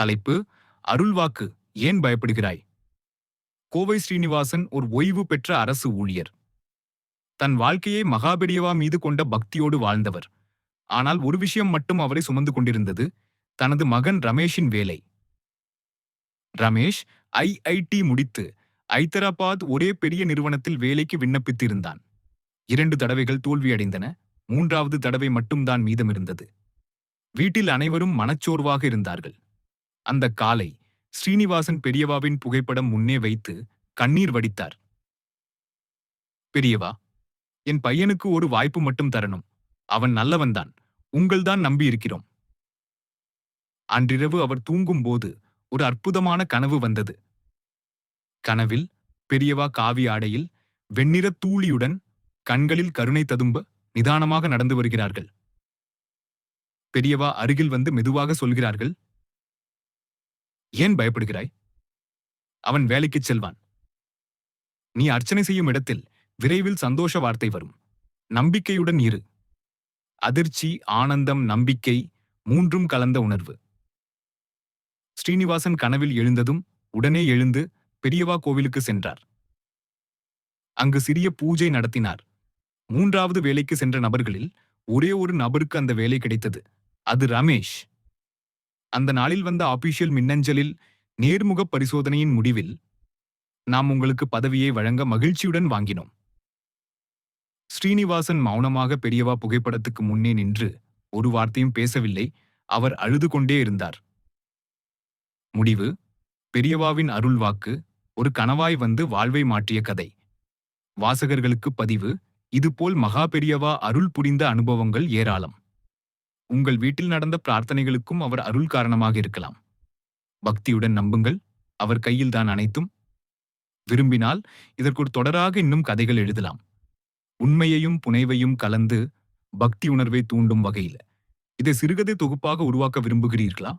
தலைப்பு அருள்வாக்கு ஏன் பயப்படுகிறாய்? கோவை ஸ்ரீனிவாசன் ஒரு ஓய்வு பெற்ற அரசு ஊழியர். தன் வாழ்க்கையை மகாபெரியவா மீது கொண்ட பக்தியோடு வாழ்ந்தவர். ஆனால் ஒரு விஷயம் மட்டும் அவரை சுமந்து கொண்டிருந்தது தனது மகன் ரமேஷின் வேலை. ரமேஷ் ஐஐடி முடித்து ஐதராபாத் ஒரே பெரிய நிறுவனத்தில் வேலைக்கு விண்ணப்பித்திருந்தான். இரண்டு தடவைகள் தோல்வியடைந்தன மூன்றாவது தடவை மட்டும்தான் மீதமிருந்தது. வீட்டில் அனைவரும் மனச்சோர்வாக இருந்தார்கள். அந்த காலை ஸ்ரீனிவாசன் பெரியவாவின் புகைப்படம் முன்னே வைத்து கண்ணீர் வடித்தார். பெரியவா என் பையனுக்கு ஒரு வாய்ப்பு மட்டும் தரணும். அவன் நல்லவன்தான். உங்கள்தான் நம்பியிருக்கிறோம் அன்றிரவு அவர் தூங்கும்போது ஒரு அற்புதமான கனவு வந்தது. கனவில் பெரியவா காவி ஆடையில் வெண்ணிற தூளியுடன் கண்களில் கருணை ததும்ப நிதானமாக நடந்து வருகிறார்கள். பெரியவா அருகில் வந்து மெதுவாக சொல்கிறார்கள் ஏன் பயப்படுகிறாய்? அவன் வேலைக்குச் செல்வான். நீ அர்ச்சனை செய்யும் இடத்தில் விரைவில் சந்தோஷ வார்த்தை வரும். நம்பிக்கையுடன் இரு. அதிர்ச்சி ஆனந்தம் நம்பிக்கை மூன்றும் கலந்த உணர்வு. ஸ்ரீனிவாசன் கனவில் எழுந்ததும் உடனே எழுந்து பெரியவா கோவிலுக்கு சென்றார். அங்கு சிறிய பூஜை நடத்தினார். மூன்றாவது வேலைக்கு சென்ற நபர்களில் ஒரே ஒரு நபருக்கு அந்த வேலை கிடைத்தது. அது ரமேஷ். அந்த நாளில் வந்த ஆபீஷியல் மின்னஞ்சலில் நேர்முக பரிசோதனையின் முடிவில் நாம் உங்களுக்கு பதவியை வழங்க மகிழ்ச்சியுடன் வாங்கினோம். ஸ்ரீனிவாசன் மௌனமாக பெரியவா புகைப்படத்துக்கு முன்னே நின்று ஒரு வார்த்தையும் பேசவில்லை. அவர் அழுது கொண்டே இருந்தார். முடிவு பெரியவாவின் அருள்வாக்கு ஒரு கனவாய் வந்து வாழ்வை மாற்றிய கதை. வாசகர்களுக்கு பதிவு இதுபோல் மகா பெரியவா அருள் புரிந்த அனுபவங்கள் ஏராளம். உங்கள் வீட்டில் நடந்த பிரார்த்தனைகளுக்கும் அவர் அருள் காரணமாக இருக்கலாம். பக்தியுடன் நம்புங்கள் அவர் கையில்தான் அனைத்தும். விரும்பினால் இதற்கு ஒரு தொடராக இன்னும் கதைகள் எழுதலாம். உண்மையையும் புனைவையும் கலந்து பக்தி உணர்வை தூண்டும் வகையில். இதை சிறுகதை தொகுப்பாக உருவாக்க விரும்புகிறீர்களா?